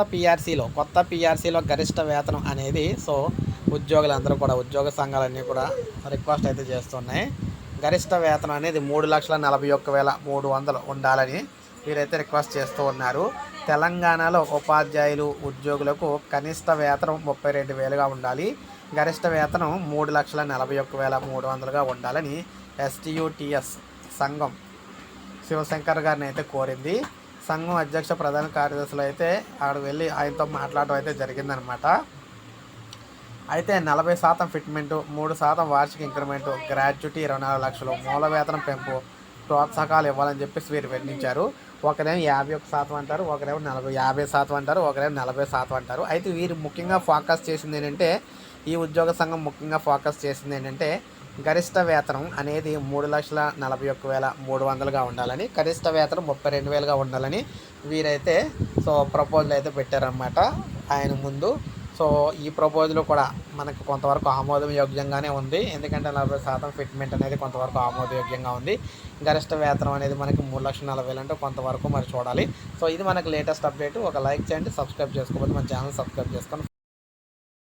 కొత్త పిఆర్సీలో కొత్త పిఆర్సీలో గరిష్ట వేతనం అనేది సో ఉద్యోగులందరూ కూడా ఉద్యోగ సంఘాలన్నీ కూడా రిక్వెస్ట్ అయితే చేస్తున్నాయి. గరిష్ట వేతనం అనేది మూడు లక్షల నలభై ఒక్క వేల మూడు వందలు ఉండాలని వీరైతే రిక్వెస్ట్ చేస్తూ ఉన్నారు. తెలంగాణలో ఉపాధ్యాయులు ఉద్యోగులకు కనిష్ట వేతనం ముప్పై రెండు వేలుగా ఉండాలి. గరిష్ట వేతనం మూడు లక్షల నలభై ఒక్క వేల మూడు వందలుగా ఉండాలని ఎస్టీయుటిఎస్ సంఘం శివశంకర్ గారిని అయితే కోరింది. సంఘం అధ్యక్ష ప్రధాన కార్యదర్శులు అయితే అక్కడికి వెళ్ళి ఆయనతో మాట్లాడడం అయితే జరిగిందనమాట. అయితే నలభై శాతం ఫిట్మెంటు మూడు శాతం వార్షిక ఇంక్రిమెంటు గ్రాడ్యుటీ ఇరవై నాలుగు లక్షలు మూల వేతనం పెంపు ప్రోత్సాహకాలు ఇవ్వాలని చెప్పేసి వీరు వెన్నించారు ఒకరేమో యాభై ఒక శాతం అంటారు ఒకరేమో నలభై యాభై శాతం అంటారు ఒకరేమో నలభై శాతం అంటారు. అయితే వీరు ముఖ్యంగా ఫోకస్ చేసింది ఏంటంటే ఈ ఉద్యోగ సంఘం ముఖ్యంగా ఫోకస్ చేసింది ఏంటంటే గరిష్ట వేతనం అనేది మూడు లక్షల నలభై ఒక్క వేల మూడు వందలుగా ఉండాలని కనిష్ట వేతనం ముప్పై రెండు వేలుగా ఉండాలని వీరైతే సో ప్రపోజల్ అయితే పెట్టారనమాట ఆయన ముందు. సో ఈ ప్రపోజల్ కూడా మనకు కొంతవరకు ఆమోదం యోగ్యంగానే ఉంది. ఎందుకంటే నలభై శాతం ఫిట్మెంట్ అనేది కొంతవరకు ఆమోదయోగ్యంగా ఉంది. గరిష్ట వేతనం అనేది మనకి మూడు లక్షల నలభై వేలు అంటే కొంతవరకు మరి చూడాలి. సో ఇది మనకు లేటెస్ట్ అప్డేట్. ఒక లైక్ చేయండి సబ్స్క్రైబ్ చేసుకోకపోతే మన ఛానల్ సబ్స్క్రైబ్ చేసుకొని